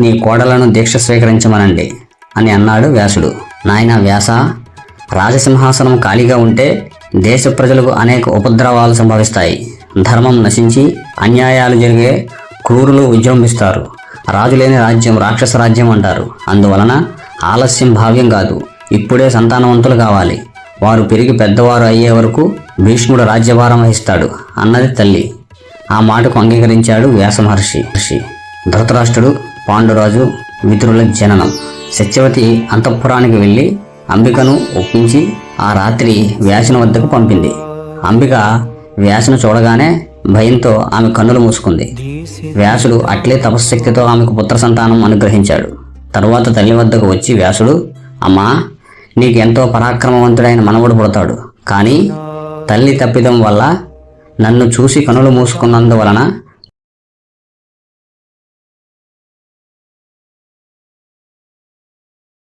నీ కోడలను దీక్ష స్వీకరించమనండి అని అన్నాడు వ్యాసుడు. నాయన వ్యాస రాజసింహాసనం ఖాళీగా ఉంటే దేశ ప్రజలకు అనేక ఉపద్రవాలు సంభవిస్తాయి. ధర్మం నశించి అన్యాయాలు జరిగే క్రూరులు విజృంభిస్తారు. రాజు లేని రాజ్యం రాక్షస రాజ్యం అంటారు. అందువలన ఆలస్యం భావ్యం కాదు. ఇప్పుడే సంతానవంతులు కావాలి. వారు పెరిగి పెద్దవారు అయ్యే వరకు భీష్ముడు రాజ్యభారం వహిస్తాడు అన్నది తల్లి. ఆ మాటకు అంగీకరించాడు వ్యాస మహర్షి మహర్షి. ధృతరాష్ట్రుడు పాండురాజు మిత్రుల జననం. సత్యవతి అంతఃపురానికి వెళ్ళి అంబికను ఒప్పించి ఆ రాత్రి వ్యాసుని వద్దకు పంపింది. అంబిక వ్యాసును చూడగానే భయంతో ఆమె కన్నులు మూసుకుంది. వ్యాసుడు అట్లే తపశ్శక్తితో ఆమెకు పుత్ర సంతానం అనుగ్రహించాడు. తరువాత తల్లి వద్దకు వచ్చి వ్యాసుడు అమ్మా నీకు ఎంతో పరాక్రమవంతుడైన మనవడు పుడతాడు. కానీ తల్లి తప్పిదం వల్ల నన్ను చూసి కనులు మూసుకున్నందువలన